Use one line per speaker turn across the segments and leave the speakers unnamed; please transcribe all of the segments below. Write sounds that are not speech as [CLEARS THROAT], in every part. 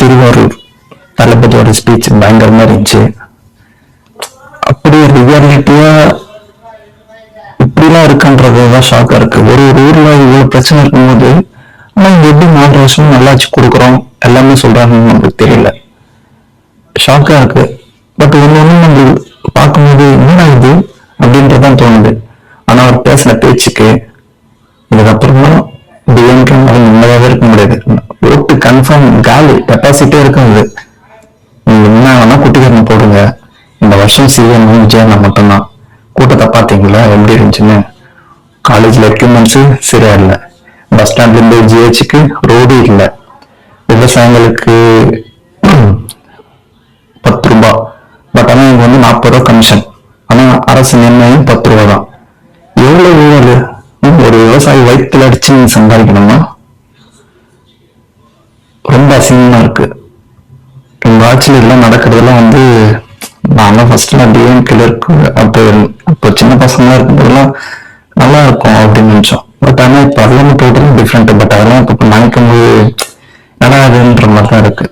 திருவாரூர் தளபதியோட ஸ்பீச் பயங்கரமா இருந்துச்சு. அப்படியே ரியாலிட்டியா இப்படிலாம் இருக்குன்றதுதான் ஷாக்கா இருக்கு. ஒரு ஒரு ஊர்ல இவ்வளவு பிரச்சனை இருக்கும்போது ஆனா இங்க எப்படி நாலு வருஷம் நல்லாச்சு கொடுக்குறோம்? எல்லாமே சொல்றாங்கன்னு நம்மளுக்கு தெரியல. ஷாக்கா இருக்கு. பட் ஒண்ணு ஒண்ணு நம்ம பார்க்கும்போது என்ன இது அப்படின்றதான் தோணுது. ஆனா அவர் பேசின பேச்சுக்கு இதுக்கப்புறமா டிஎம் கன்ஃபார்ம் காலி கெப்பாசிட்டியே இருக்காது. நீங்க என்ன வேணா குட்டிக்காரன் போடுங்க. இந்த வருஷம் சிஎம் விஜயண்ணா மட்டும்தான். கூட்டத்தை பார்த்தீங்களா? எப்படி இருந்துச்சுன்னு? காலேஜ்ல எக்யூப்மெண்ட்ஸு சரியா இல்லை. பஸ் ஸ்டாண்ட்ல இருந்து ஜிஹெச்சுக்கு ரோடு இல்லை. விவசாயிகளுக்கு [CLEARS THROAT] பத்து ரூபாய் பட் ஆனால் இங்க வந்து நாற்பது ரூபா கமிஷன் ஆனா அரசு நிர்ணயம் பத்து ரூபா தான். எவ்வளவு ஊழல் ஒரு விவசாயி வயிற்றுல அடிச்சு நீங்க சம்பாதிக்கணுமா? ரொம்ப அசிங்கமா இருக்கு. எங்கள் ஆட்சியில் இதெல்லாம் நடக்கிறதெல்லாம் வந்து நானும் ஃபர்ஸ்ட் நான் டிஎம்கேல இருக்கு. அப்போ அப்போ சின்ன பசங்களாக இருக்கும்போதெல்லாம் நல்லா இருக்கும் அப்படின்னு நினைச்சோம். பட் ஆனால் இப்போ அதெல்லாம் டோட்டலாக டிஃப்ரெண்ட் பட் அதெல்லாம் இப்போ நினைக்கும் போது நல்லா அதுன்ற மாதிரி தான் இருக்கு.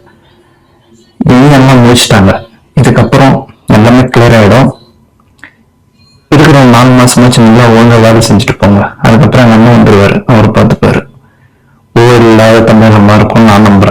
இனி எல்லாம் முடிச்சிட்டாங்க இதுக்கப்புறம் எல்லாமே கிளியர் ஆகிடும் இருக்கிற நாலு மாசமா நல்லா ஒழுங்காக வேலை செஞ்சுட்டு போங்க. அதுக்கப்புறம் எங்கள் அண்ணன் வந்துருவாரு. அவர் பார்த்துப்பாரு ஓ இல்லாத தமிழகமா இருக்கும்னு நான் நம்புறேன்.